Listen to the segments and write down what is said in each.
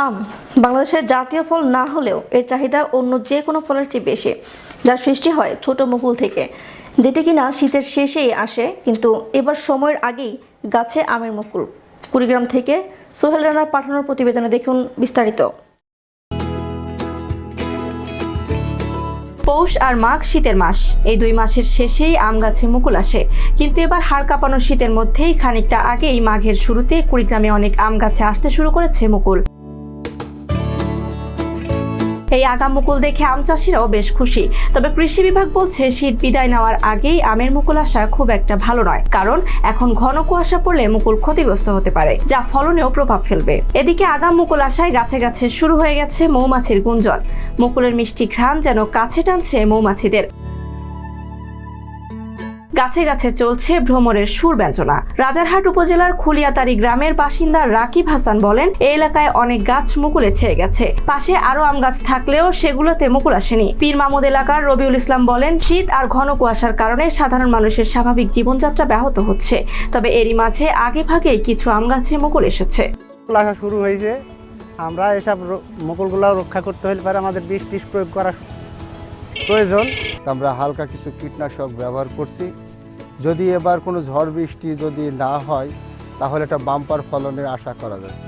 আম বাংলাদেশের জাতীয় ফল না হলেও এর চাহিদা অন্য যে কোনো ফলের চেয়ে বেশি, যার সৃষ্টি হয় ছোট মুকুল থেকে। যেটি কিনা শীতের শেষেই আসে, কিন্তু এবার সময়ের আগেই গাছে আমের মুকুল। কুড়িগ্রাম থেকে সোহেল রানার পাঠানোর প্রতিবেদনে দেখুন বিস্তারিত। পৌষ আর মাঘ শীতের মাস। এই দুই মাসের শেষেই আম গাছে মুকুল আসে। কিন্তু এবার হাড় কাঁপানো শীতের মধ্যেই খানিকটা আগেই মাঘের শুরুতে কুড়িগ্রামে অনেক আম গাছে আসতে শুরু করেছে মুকুল। এই আগাম মুকুল দেখে আম চাষিরাও বেশ খুশি। তবে কৃষি বিভাগ বলছে, শীত বিদায় নেওয়ার আগেই আমের মুকুল আসা খুব একটা ভালো নয়। কারণ, এখন ঘন কুয়াশা পড়লে মুকুল ক্ষতিগ্রস্ত হতে পারে, যা ফলনেও প্রভাব ফেলবে। এদিকে আগাম মুকুল আসায় গাছে গাছে শুরু হয়ে গেছে মৌমাছির গুঞ্জন। মুকুলের মিষ্টি ঘ্রাণ যেন কাছে টানছে মৌমাছিদের। গাছে গাছে চলছে ভ্রমণের সুর ব্যঞ্জনা। রাজারহাট উপজেলার খুলিয়াতারি গ্রামের বাসিন্দা রাকিব হাসান বলেন এই এলাকায় অনেক গাছ মুকুলে ছেয়ে গেছে। পাশে আরও আম গাছ থাকলেও সেগুলোতে মুকুল আসেনি। পীর মামুদ এলাকার রবিউল ইসলাম বলেন শীত আর ঘন কুয়াশার কারণে সাধারণ মানুষের স্বাভাবিক জীবনযাত্রা ব্যাহত হচ্ছে। তবে এরই মাঝে আগে ভাগেই কিছু আম গাছে মুকুল এসেছে। আসা শুরু হয়েছে। আমরা এসব মুকুলগুলো রক্ষা করতে হলে পারে আমাদের বিষ টিষ প্রয়োগ করা প্রয়োজন। আমরা হালকা কিছু কীটনাশক ব্যবহার করছি। যদি এবার কোনো ঝড় বৃষ্টি যদি না হয়, তাহলে একটা বাম্পার ফলনের আশা করা যাচ্ছে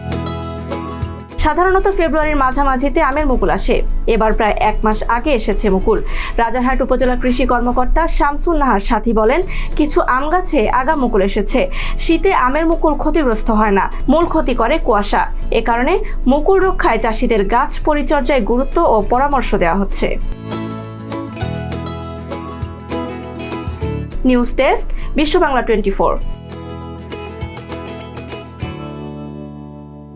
সাধারণত ফেব্রুয়ারির মাঝামাঝিতে আমের মুকুল আসে। এবার প্রায় এক মাস আগে এসেছে মুকুল। রাজারহাট উপজেলা কৃষি কর্মকর্তা শামসুল নাহার সাথী বলেন, কিছু আম গাছে আগা মুকুল এসেছে। শীতে আমের মুকুল ক্ষতিগ্রস্ত হয় না। মূল ক্ষতি করে কুয়াশা। এ কারণে মুকুল রক্ষায় চাষিদের গাছ পরিচর্যায় গুরুত্ব ও পরামর্শ দেওয়া হচ্ছে। নিউজ ডেস্ক বিশ্ব বাংলা টোয়েন্টি